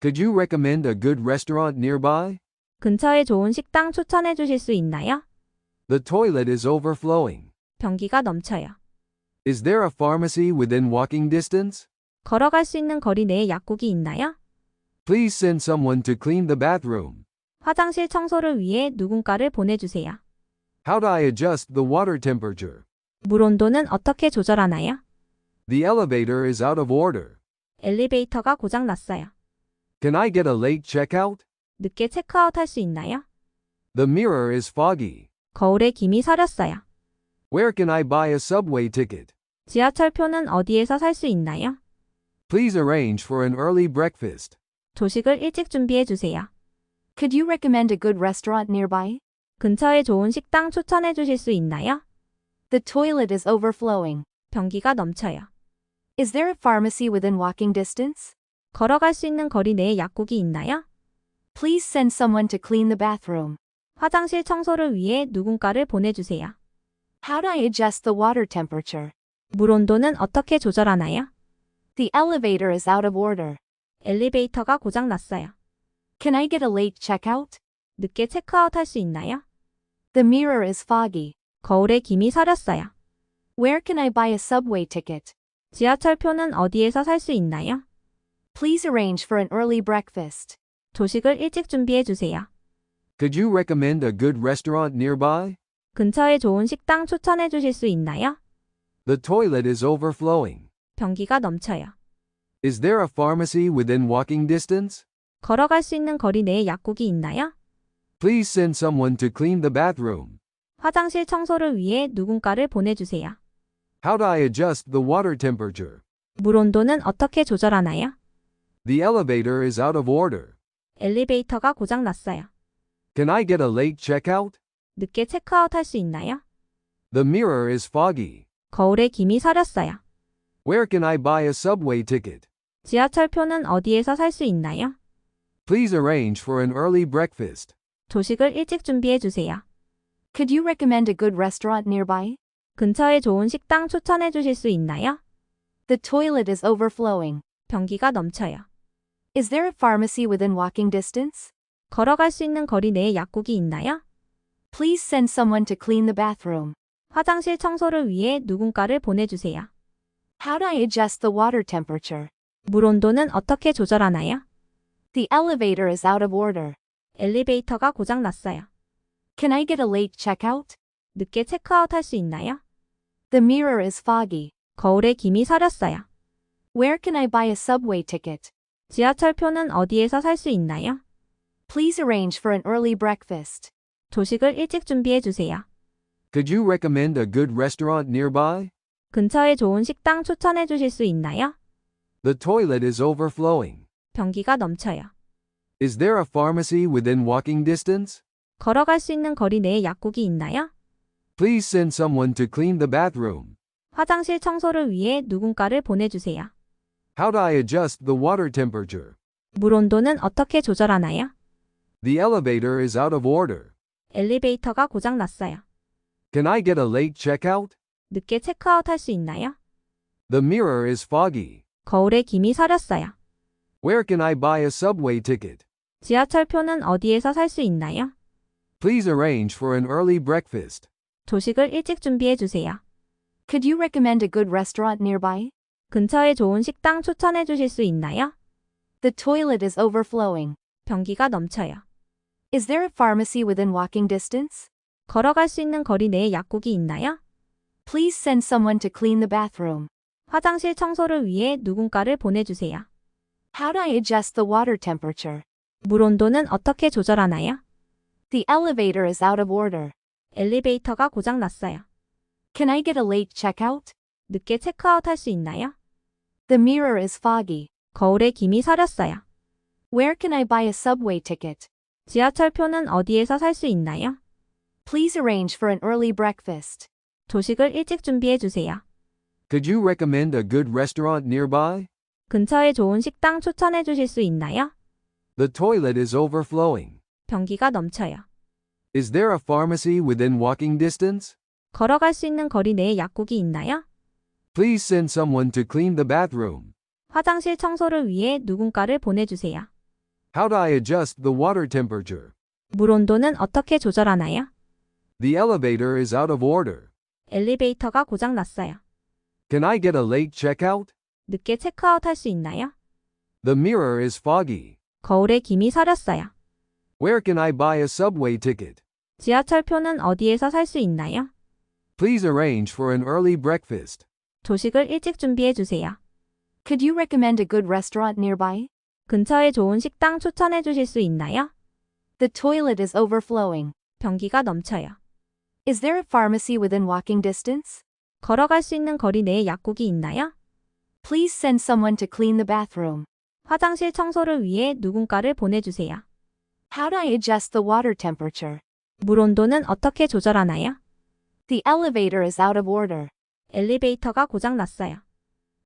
Could you recommend a good restaurant nearby? 근처에 좋은 식당 추천해 주실 수 있나요? The toilet is overflowing. 변기가 넘쳐요. Is there a pharmacy within walking distance? 걸어갈 수 있는 거리 내에 약국이 있나요? Please send someone to clean the bathroom. 화장실 청소를 위해 누군가를 보내주세요. How do I adjust the water temperature? 물 온도는 어떻게 조절하나요? The elevator is out of order. 엘리베이터가 고장 났어요. Can I get a late checkout? 늦게 체크아웃 할 수 있나요? The mirror is foggy. 거울에 김이 서렸어요. Where can I buy a subway ticket? 지하철표는 어디에서 살 수 있나요? Please arrange for an early breakfast. 조식을 일찍 준비해 주세요. Could you recommend a good restaurant nearby? 근처에 좋은 식당 추천해 주실 수 있나요? The toilet is overflowing. 변기가 넘쳐요. Is there a pharmacy within walking distance? 걸어갈 수 있는 거리 내에 약국이 있나요? Please send someone to clean the bathroom. 화장실 청소를 위해 누군가를 보내주세요. How do I adjust the water temperature? 물 온도는 어떻게 조절하나요? The elevator is out of order. 엘리베이터가 고장 났어요. Can I get a late checkout? 늦게 체크아웃 할 수 있나요? The mirror is foggy. 거울에 김이 서렸어요. Where can I buy a subway ticket? 지하철표는 어디에서 살 수 있나요? Please arrange for an early breakfast. 조식을 일찍 준비해 주세요. Could you recommend a good restaurant nearby? 근처에 좋은 식당 추천해 주실 수 있나요? The toilet is overflowing. 변기가 넘쳐요. Is there a pharmacy within walking distance? 걸어갈 수 있는 거리 내에 약국이 있나요? Please send someone to clean the bathroom. 화장실 청소를 위해 누군가를 보내주세요. How do I adjust the water temperature? 물 온도는 어떻게 조절하나요? The elevator is out of order. 엘리베이터가 고장 났어요. Can I get a late checkout? 늦게 체크아웃 할 수 있나요? The mirror is foggy. 거울에 김이 서렸어요. Where can I buy a subway ticket? 지하철표는 어디에서 살 수 있나요? Please arrange for an early breakfast. 조식을 일찍 준비해 주세요. Could you recommend a good restaurant nearby? 근처에 좋은 식당 추천해 주실 수 있나요? The toilet is overflowing. 변기가 넘쳐요. Is there a pharmacy within walking distance? 걸어갈 수 있는 거리 내에 약국이 있나요? Please send someone to clean the bathroom. 화장실 청소를 위해 누군가를 보내주세요. How do I adjust the water temperature? 물 온도는 어떻게 조절하나요? The elevator is out of order. 엘리베이터가 고장 났어요. Can I get a late checkout? 늦게 체크아웃 할 수 있나요? The mirror is foggy. 거울에 김이 서렸어요. Where can I buy a subway ticket? 지하철표는 어디에서 살 수 있나요? Please arrange for an early breakfast. 조식을 일찍 준비해 주세요. Could you recommend a good restaurant nearby? 근처에 좋은 식당 추천해 주실 수 있나요? The toilet is overflowing. 변기가 넘쳐요. Is there a pharmacy within walking distance? 걸어갈 수 있는 거리 내에 약국이 있나요? Please send someone to clean the bathroom. 화장실 청소를 위해 누군가를 보내주세요. How do I adjust the water temperature? 물 온도는 어떻게 조절하나요? The elevator is out of order. 엘리베이터가 고장 났어요. Can I get a late checkout? 늦게 체크아웃 할 수 있나요? The mirror is foggy. 거울에 김이 서렸어요. Where can I buy a subway ticket? 지하철표는 어디에서 살 수 있나요? Please arrange for an early breakfast. 조식을 일찍 준비해 주세요. Could you recommend a good restaurant nearby? 근처에 좋은 식당 추천해 주실 수 있나요? The toilet is overflowing. 변기가 넘쳐요. Is there a pharmacy within walking distance? 걸어갈 수 있는 거리 내에 약국이 있나요? Please send someone to clean the bathroom. 화장실 청소를 위해 누군가를 보내주세요. How do I adjust the water temperature? 물 온도는 어떻게 조절하나요? The elevator is out of order. 엘리베이터가 고장 났어요. Can I get a late checkout? 늦게 체크아웃 할 수 있나요? The mirror is foggy. 거울에 김이 서렸어요. Where can I buy a subway ticket? 지하철표는 어디에서 살 수 있나요? Please arrange for an early breakfast. 조식을 일찍 준비해 주세요. Could you recommend a good restaurant nearby? 근처에 좋은 식당 추천해 주실 수 있나요? The toilet is overflowing. 변기가 넘쳐요. Is there a pharmacy within walking distance? 걸어갈 수 있는 거리 내에 약국이 있나요? Please send someone to clean the bathroom. 화장실 청소를 위해 누군가를 보내주세요. How do I adjust the water temperature? 물 온도는 어떻게 조절하나요? The elevator is out of order. 엘리베이터가 고장 났어요. Can I get a late checkout? 늦게 체크아웃 할 수 있나요? The mirror is foggy. 거울에 김이 서렸어요. Where can I buy a subway ticket? 지하철표는 어디에서 살 수 있나요? Please arrange for an early breakfast. 조식을 일찍 준비해 주세요. Could you recommend a good restaurant nearby? 근처에 좋은 식당 추천해 주실 수 있나요? The toilet is overflowing. 변기가 넘쳐요. Is there a pharmacy within walking distance? 걸어갈 수 있는 거리 내에 약국이 있나요? Please send someone to clean the bathroom. 화장실 청소를 위해 누군가를 보내주세요. How do I adjust the water temperature? 물 온도는 어떻게 조절하나요? The elevator is out of order. 엘리베이터가 고장 났어요.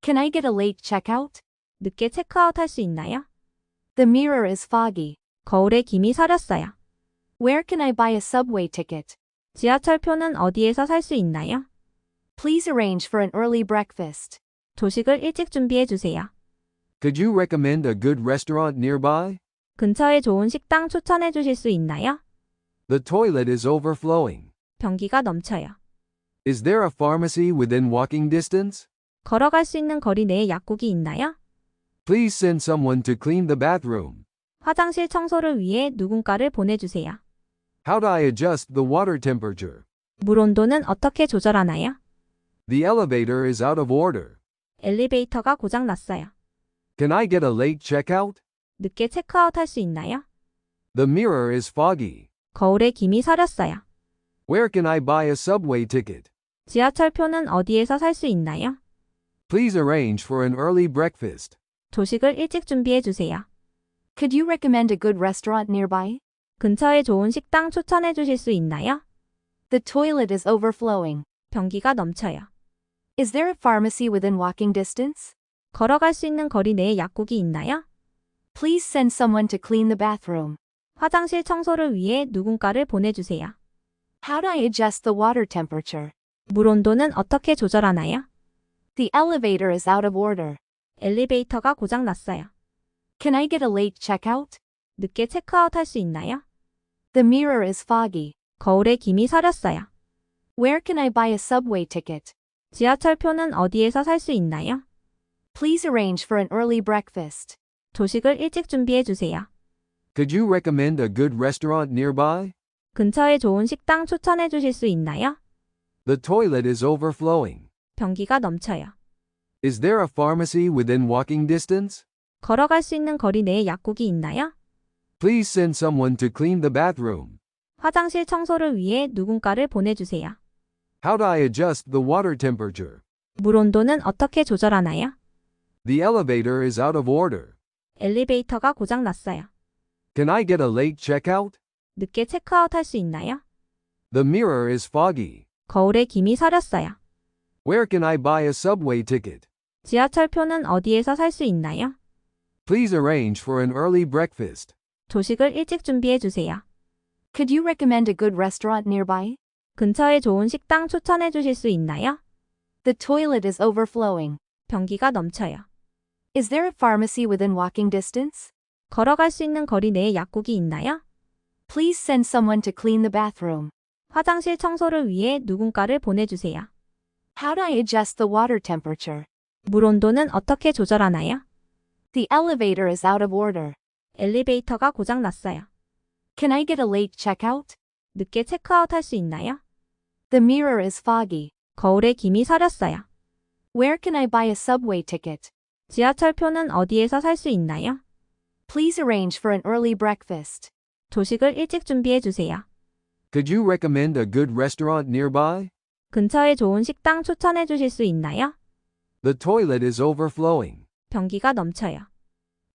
Can I get a late checkout? 늦게 체크아웃 할 수 있나요? The mirror is foggy. 거울에 김이 서렸어요. Where can I buy a subway ticket? 지하철표는 어디에서 살 수 있나요? Please arrange for an early breakfast. 조식을 일찍 준비해 주세요. Could you recommend a good restaurant nearby? 근처에 좋은 식당 추천해 주실 수 있나요? The toilet is overflowing. 변기가 넘쳐요. Is there a pharmacy within walking distance? 걸어갈 수 있는 거리 내에 약국이 있나요? Please send someone to clean the bathroom. 화장실 청소를 위해 누군가를 보내주세요. How do I adjust the water temperature? 물 온도는 어떻게 조절하나요? The elevator is out of order. 엘리베이터가 고장 났어요. Can I get a late checkout? 늦게 체크아웃 할 수 있나요? The mirror is foggy. 거울에 김이 서렸어요. Where can I buy a subway ticket? 지하철표는 어디에서 살 수 있나요? Please arrange for an early breakfast. 조식을 일찍 준비해 주세요. Could you recommend a good restaurant nearby? 근처에 좋은 식당 추천해 주실 수 있나요? The toilet is overflowing. 변기가 넘쳐요. Is there a pharmacy within walking distance? 걸어갈 수 있는 거리 내에 약국이 있나요? Please send someone to clean the bathroom. 화장실 청소를 위해 누군가를 보내주세요. How do I adjust the water temperature? 물 온도는 어떻게 조절하나요? The elevator is out of order. 엘리베이터가 고장 났어요. Can I get a late checkout? 늦게 체크아웃 할 수 있나요? The mirror is foggy. 거울에 김이 서렸어요. Where can I buy a subway ticket? 지하철표는 어디에서 살 수 있나요? Please arrange for an early breakfast. 조식을 일찍 준비해 주세요. Could you recommend a good restaurant nearby? 근처에 좋은 식당 추천해 주실 수 있나요? The toilet is overflowing. 변기가 넘쳐요. Is there a pharmacy within walking distance? 걸어갈 수 있는 거리 내에 약국이 있나요? Please send someone to clean the bathroom. 화장실 청소를 위해 누군가를 보내주세요. How do I adjust the water temperature? 물 온도는 어떻게 조절하나요? The elevator is out of order. 엘리베이터가 고장 났어요. Can I get a late checkout? 늦게 체크아웃 할 수 있나요? The mirror is foggy. 거울에 김이 서렸어요. Where can I buy a subway ticket? 지하철표는 어디에서 살 수 있나요? Please arrange for an early breakfast. 조식을 일찍 준비해 주세요. Could you recommend a good restaurant nearby? 근처에 좋은 식당 추천해 주실 수 있나요? The toilet is overflowing. 변기가 넘쳐요. Is there a pharmacy within walking distance? 걸어갈 수 있는 거리 내에 약국이 있나요? Please send someone to clean the bathroom. 화장실 청소를 위해 누군가를 보내주세요. How do I adjust the water temperature? 물 온도는 어떻게 조절하나요? The elevator is out of order. 엘리베이터가 고장 났어요. Can I get a late checkout? 늦게 체크아웃 할 수 있나요? The mirror is foggy. 거울에 김이 서렸어요. Where can I buy a subway ticket? 지하철표는 어디에서 살 수 있나요? Please arrange for an early breakfast. 조식을 일찍 준비해 주세요. Could you recommend a good restaurant nearby? 근처에 좋은 식당 추천해 주실 수 있나요? The toilet is overflowing. 변기가 넘쳐요.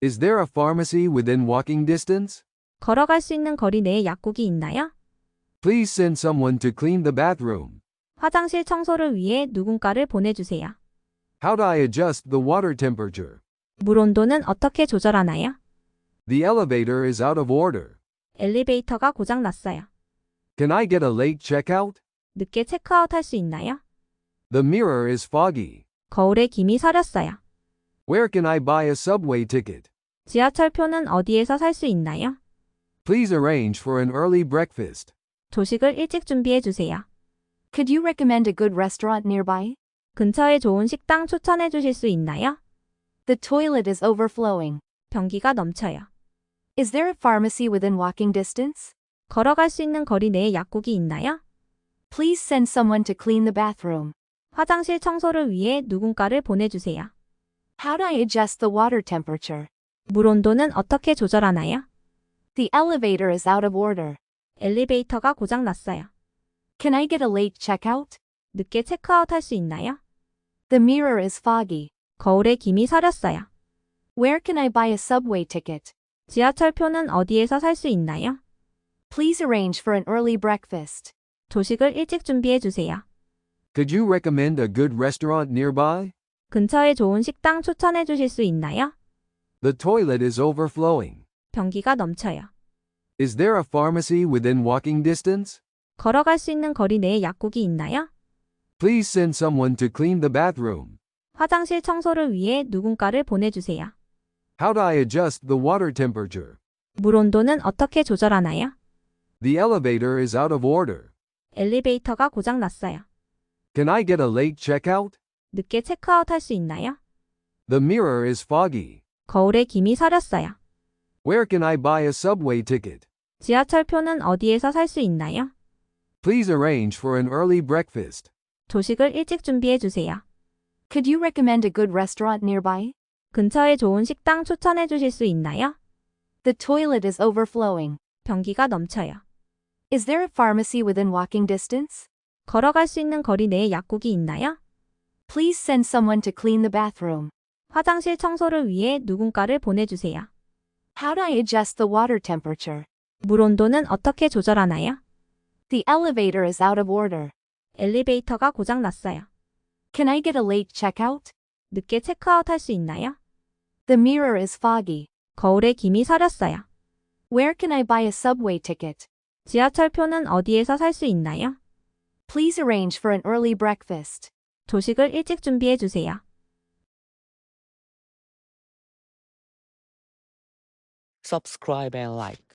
Is there a pharmacy within walking distance? 걸어갈 수 있는 거리 내에 약국이 있나요? Please send someone to clean the bathroom. 화장실 청소를 위해 누군가를 보내주세요. How do I adjust the water temperature? 물 온도는 어떻게 조절하나요? The elevator is out of order. 엘리베이터가 고장 났어요. Can I get a late checkout? 늦게 체크아웃 할 수 있나요? The mirror is foggy. 거울에 김이 서렸어요. Where can I buy a subway ticket? 지하철표는 어디에서 살 수 있나요? Please arrange for an early breakfast. 조식을 일찍 준비해 주세요. Could you recommend a good restaurant nearby? 근처에 좋은 식당 추천해 주실 수 있나요? The toilet is overflowing. 변기가 넘쳐요. Is there a pharmacy within walking distance? 걸어갈 수 있는 거리 내에 약국이 있나요? Please send someone to clean the bathroom. 화장실 청소를 위해 누군가를 보내주세요. How do I adjust the water temperature? 물 온도는 어떻게 조절하나요? The elevator is out of order. 엘리베이터가 고장 났어요. Can I get a late checkout? 늦게 체크아웃 할 수 있나요? The mirror is foggy. 거울에 김이 서렸어요. Where can I buy a subway ticket? 지하철표는 어디에서 살 수 있나요? Please arrange for an early breakfast. 조식을 일찍 준비해 주세요. Could you recommend a good restaurant nearby? 근처에 좋은 식당 추천해 주실 수 있나요? The toilet is overflowing. 변기가 넘쳐요. Is there a pharmacy within walking distance? 걸어갈 수 있는 거리 내에 약국이 있나요? Please send someone to clean the bathroom. 화장실 청소를 위해 누군가를 보내주세요. How do I adjust the water temperature? 물 온도는 어떻게 조절하나요? The elevator is out of order. 엘리베이터가 고장 났어요. Can I get a late checkout? 늦게 체크아웃 할 수 있나요? The mirror is foggy. 거울에 김이 서렸어요. Where can I buy a subway ticket? 지하철표는 어디에서 살 수 있나요? Please arrange for an early breakfast. 조식을 일찍 준비해 주세요. Could you recommend a good restaurant nearby? 근처에 좋은 식당 추천해 주실 수 있나요? The toilet is overflowing. 변기가 넘쳐요. Is there a pharmacy within walking distance? 걸어갈 수 있는 거리 내에 약국이 있나요? Please send someone to clean the bathroom. 화장실 청소를 위해 누군가를 보내주세요. How do I adjust the water temperature? 물 온도는 어떻게 조절하나요? The elevator is out of order. 엘리베이터가 고장 났어요. Can I get a late checkout? 늦게 체크아웃 할 수 있나요? The mirror is foggy. 거울에 김이 서렸어요. Where can I buy a subway ticket? 지하철표는 어디에서 살 수 있나요? Please arrange for an early breakfast. 조식을 일찍 준비해 주세요. subscribe and like.